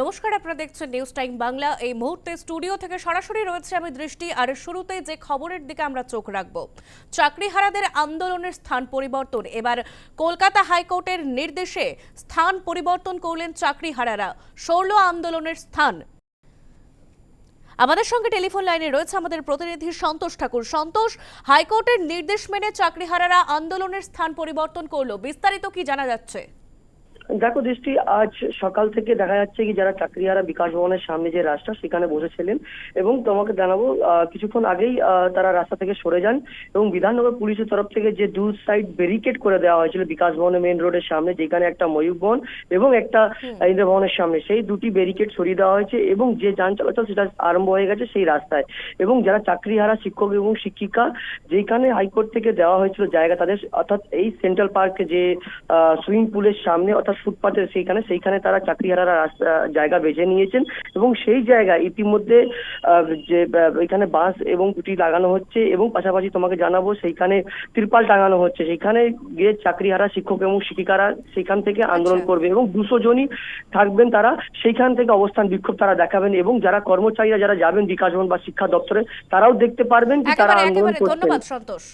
নমস্কার, আপনারা দেখছেন নিউজ টাইম বাংলা এই মুহূর্তে স্টুডিও থেকে সরাসরি রয়েছে আমি দৃষ্টি, আর শুরুতে যে খবরের দিকে আমরা চোখ রাখব। চাকরিহারাদের আন্দোলনের স্থান পরিবর্তন। এবার কলকাতা হাইকোর্টের নির্দেশে স্থান পরিবর্তন করলেন চাকরিহারারা। সরল আন্দোলনের স্থান। আমাদের সঙ্গে টেলিফোন লাইনে রয়েছে আমাদের প্রতিনিধি সন্তোষ ঠাকুর। সন্তোষ, হাইকোর্টের নির্দেশ মেনে চাকরিহারারা আন্দোলনের স্থান পরিবর্তন করল। বিস্তারিত কি জানা যাচ্ছে? দেখো দৃষ্টি আজ সকাল থেকে দেখা যাচ্ছে কি যারা চাকরিহারা বিকাশ ভবনের সামনে যে রাস্তা সেখানে বসেছিলেন এবং তোমাকে জানাব কিছুক্ষণ আগেই তারা রাস্তা থেকে সরে যান এবং বিধাননগর পুলিশের তরফ থেকে যে দু সাইড ব্যারিকেড করে দেওয়া হয়েছিল বিকাশ ভবনের মেন রোডের সামনে যেখানে একটা ময়ূর ভবন এবং একটা ইন্দ্র ভবনের সামনে সেই দুটি ব্যারিকেড সরিয়ে দেওয়া হয়েছে এবং যে যান চলাচল সেটা আরম্ভ হয়ে গেছে সেই রাস্তায়। এবং যারা চাকরিহারা শিক্ষক এবং শিক্ষিকা যেখানে হাইকোর্ট থেকে দেওয়া হয়েছিল জায়গা তাদের অর্থাৎ এই সেন্ট্রাল পার্কে যে সুইমিং পুলের সামনে অর্থাৎ ফুটপাথের সেইখানে সেইখানে তারা চাকরিহারারা রাস্তা জায়গা বেছে নিয়েছেন এবং সেই জায়গায় ইতিমধ্যে যে এখানে বাস এবং দুটি লাগানো হচ্ছে এবং পাশাপাশি তোমাকে জানাব সেইখানে ত্রিপাল টাঙানো হচ্ছে। সেইখানে গিয়ে চাকরিহারা শিক্ষক এবং শিক্ষিকারা সেখান থেকে আন্দোলন আচ্ছা। করবে এবং দুশো জনই থাকবেন তারা সেইখান থেকে অবস্থান বিক্ষোভ তারা দেখাবেন এবং যারা কর্মচারীরা যারা যাবেন বিকাশ ভবন বা শিক্ষা দপ্তরে তারাও দেখতে পারবেন কি তারা আন্দোলন করছেন। ধন্যবাদ সন্তোষ।